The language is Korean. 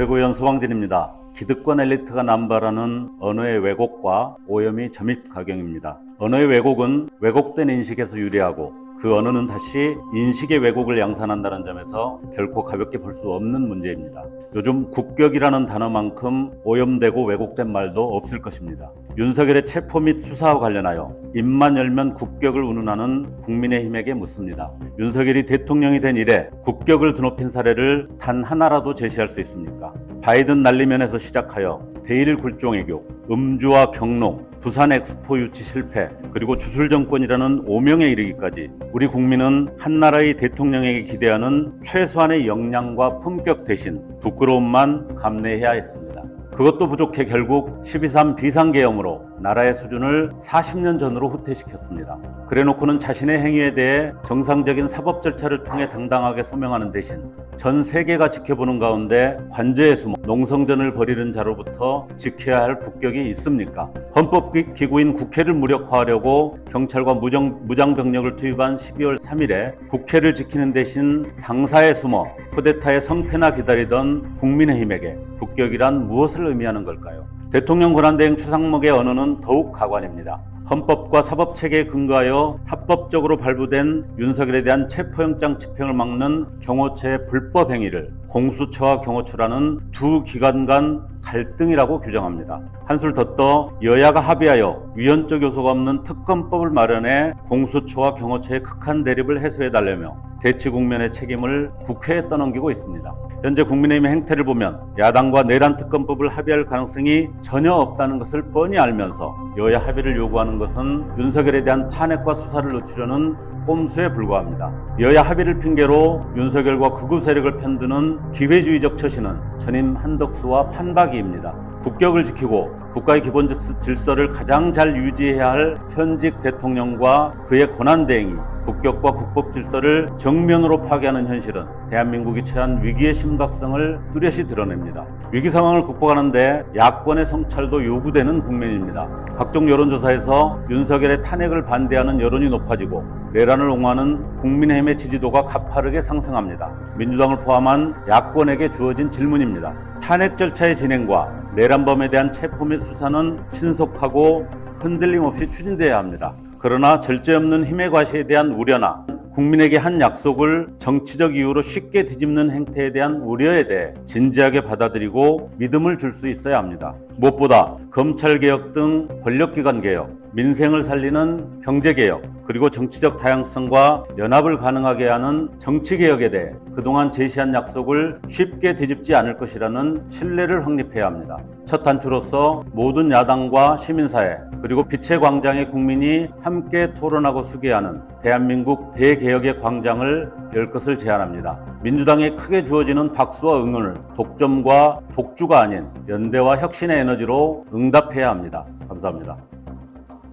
최고위원 소방진입니다. 기득권 엘리트가 남발하는 언어의 왜곡과 오염이 점입 가경입니다. 언어의 왜곡은 왜곡된 인식에서 유래하고 그 언어는 다시 인식의 왜곡을 양산한다는 점에서 결코 가볍게 볼 수 없는 문제입니다. 요즘 국격이라는 단어만큼 오염되고 왜곡된 말도 없을 것입니다. 윤석열의 체포 및 수사와 관련하여 입만 열면 국격을 운운하는 국민의힘에게 묻습니다. 윤석열이 대통령이 된 이래 국격을 드높인 사례를 단 하나라도 제시할 수 있습니까? 바이든 난리면에서 시작하여 대일 굴종외교, 음주와 경로, 부산 엑스포 유치 실패, 그리고 주술 정권이라는 오명에 이르기까지 우리 국민은 한 나라의 대통령에게 기대하는 최소한의 역량과 품격 대신 부끄러움만 감내해야 했습니다. 그것도 부족해 결국 12.3 비상계엄으로 나라의 수준을 40년 전으로 후퇴시켰습니다. 그래놓고는 자신의 행위에 대해 정상적인 사법 절차를 통해 당당하게 소명하는 대신 전 세계가 지켜보는 가운데 관저에 숨어 농성전을 벌이는 자로부터 지켜야 할 국격이 있습니까? 헌법기구인 국회를 무력화하려고 경찰과 무정, 무장병력을 투입한 12월 3일에 국회를 지키는 대신 당사에 숨어 쿠데타의 성패나 기다리던 국민의힘에게 국격이란 무엇을 의미하는 걸까요? 대통령 권한대행 추상목의 언어는 더욱 가관입니다. 헌법과 사법체계에 근거하여 합법적으로 발부된 윤석열에 대한 체포영장 집행을 막는 경호처의 불법 행위를 공수처와 경호처라는 두 기관 간 갈등이라고 규정합니다. 한술 더 떠 여야가 합의하여 위헌적 요소가 없는 특검법을 마련해 공수처와 경호처의 극한 대립을 해소해달라며 대치 국면의 책임을 국회에 떠넘기고 있습니다. 현재 국민의힘의 행태를 보면 야당과 내란 특검법을 합의할 가능성이 전혀 없다는 것을 뻔히 알면서 여야 합의를 요구하는 것은 윤석열에 대한 탄핵과 수사를 늦추려는 꼼수에 불과합니다. 여야 합의를 핑계로 윤석열과 극우 세력을 편드는 기회주의적 처신은 전임 한덕수와 판박이입니다. 국격을 지키고 국가의 기본 질서를 가장 잘 유지해야 할 현직 대통령과 그의 권한 대행이 국격과 국법 질서를 정면으로 파괴하는 현실은 대한민국이 처한 위기의 심각성을 뚜렷이 드러냅니다. 위기 상황을 극복하는데 야권의 성찰도 요구되는 국면입니다. 각종 여론조사에서 윤석열의 탄핵을 반대하는 여론이 높아지고 내란을 옹호하는 국민의힘의 지지도가 가파르게 상승합니다. 민주당을 포함한 야권에게 주어진 질문입니다. 탄핵 절차의 진행과 내란범에 대한 체포 및 수사는 신속하고 흔들림 없이 추진돼야 합니다. 그러나 절제 없는 힘의 과시에 대한 우려나 국민에게 한 약속을 정치적 이유로 쉽게 뒤집는 행태에 대한 우려에 대해 진지하게 받아들이고 믿음을 줄 수 있어야 합니다. 무엇보다 검찰개혁 등 권력기관 개혁, 민생을 살리는 경제개혁, 그리고 정치적 다양성과 연합을 가능하게 하는 정치개혁에 대해 그동안 제시한 약속을 쉽게 뒤집지 않을 것이라는 신뢰를 확립해야 합니다. 첫 단추로서 모든 야당과 시민사회, 그리고 빛의 광장의 국민이 함께 토론하고 수기하는 대한민국 대개혁의 광장을 열 것을 제안합니다. 민주당에 크게 주어지는 박수와 응원을 독점과 독주가 아닌 연대와 혁신의 에너지로 응답해야 합니다. 감사합니다.